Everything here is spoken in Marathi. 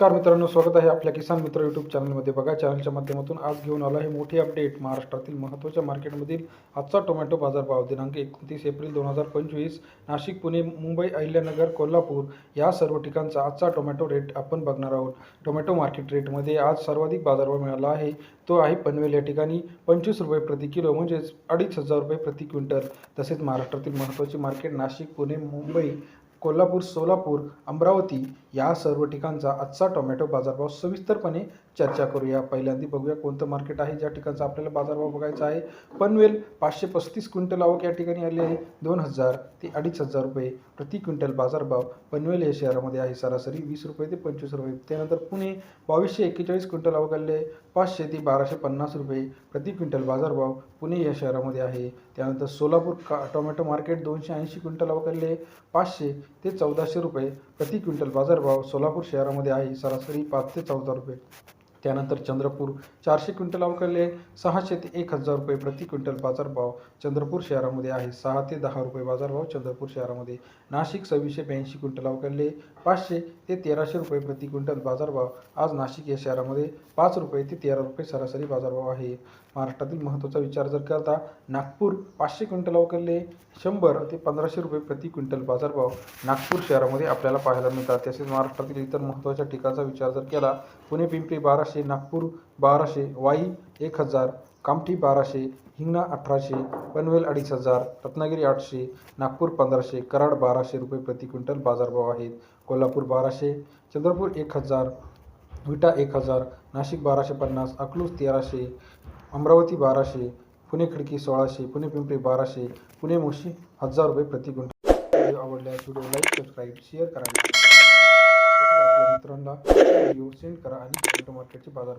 नमस्कार मित्रांनो स्वागत आहे आपल्या किसान मित्र यूट्यूब चॅनलमध्ये बघा चॅनलच्या माध्यमातून आज घेऊन आलो आहे मोठी अपडेट महाराष्ट्रातील महत्त्वाच्या मार्केटमधील आजचा टोमॅटो बाजारभाव दिनांक एकोणतीस एप्रिल दोन हजार पंचवीस नाशिक पुणे मुंबई अहिल्यानगर कोल्हापूर या सर्व ठिकाणचा आजचा टोमॅटो रेट आपण बघणार आहोत. टोमॅटो मार्केट रेटमध्ये आज सर्वाधिक बाजारभाव मिळाला आहे. तो आहे पनवेल या ठिकाणी. पंचवीस रुपये प्रति किलो म्हणजेच अडीच हजार रुपये प्रति क्विंटल. तसेच महाराष्ट्रातील महत्त्वाची मार्केट नाशिक पुणे मुंबई कोल्हापूर सोलापूर अमरावती या सर्व ठिकाणचा आजचा टोमॅटो बाजारभाव सविस्तरपणे चर्चा करूया. पहिल्यांदा बघूया कोणतं मार्केट आहे ज्या ठिकाणचा आपल्याला बाजारभाव बघायचा आहे. पनवेल पाचशे पस्तीस क्विंटल आवक या ठिकाणी आली आहे. दोन हजार ते अडीच हजार रुपये प्रति क्विंटल बाजारभाव पनवेल या शहरामध्ये आहे. सरासरी वीस रुपये ते पंचवीस रुपये. त्यानंतर पुणे बावीसशे एक्केचाळीस क्विंटल आवक आलेली आहे. पाचशे ते बाराशे पन्नास रुपये प्रति क्विंटल बाजारभाव पुणे या शहरामध्ये आहे. त्यानंतर सोलापूर का टोमॅटो मार्केट दोनशे ऐंशी क्विंटल आवक आलेली आहे. पाचशे ते चौदाशे रुपये प्रति क्विंटल बाजारभाव सोलापूर शहरामध्ये आहे. सरासरी पाच ते चौदा रुपये. त्यानंतर चंद्रपूर चारशे क्विंटल अवकाले सहाशे ते एक हजार रुपये प्रति क्विंटल बाजारभाव चंद्रपूर शहरामध्ये आहे. सहा ते दहा रुपये बाजारभाव चंद्रपूर शहरामध्ये. नाशिक सव्वीसशे ब्याऐंशी क्विंटल अवकाले पाचशे ते तेराशे रुपये प्रति क्विंटल बाजारभाव. आज नाशिक या शहरामध्ये पाच रुपये ते तेरा रुपये सरासरी बाजारभाव आहे. महाराष्ट्रातील महत्त्वाचा विचार जर करता नागपूर पाचशे क्विंटल अवकाले शंभर ते पंधराशे रुपये प्रति क्विंटल बाजारभाव नागपूर शहरामध्ये आपल्याला पाहायला मिळतात. तसेच महाराष्ट्रातील इतर महत्त्वाच्या ठिकाणचा विचार जर केला पुणे पिंपरी बाराशे नागपूर बाराशे वाई एक हजार कामठी बाराशे हिंगणा अठराशे पनवेल अडीच हजार रत्नागिरी आठशे नागपूर पंधराशे कराड बाराशे रुपये प्रति क्विंटल बाजारभाव आहेत. कोल्हापूर बाराशे चंद्रपूर एक हजार विटा एक हजार नाशिक बाराशे पन्नास अकलूज तेराशे अमरावती बाराशे पुणे खिडकी सोळाशे पुणे पिंपरी बाराशे पुणे मुशी हजार रुपये प्रति क्विंटल. आवडल्यास व्हिडिओ लाईक सबस्क्राईब शेअर करा. आपल्या मित्रांना व्हिडिओ सेंड करा आणि शेअर मार्केटचे बाजार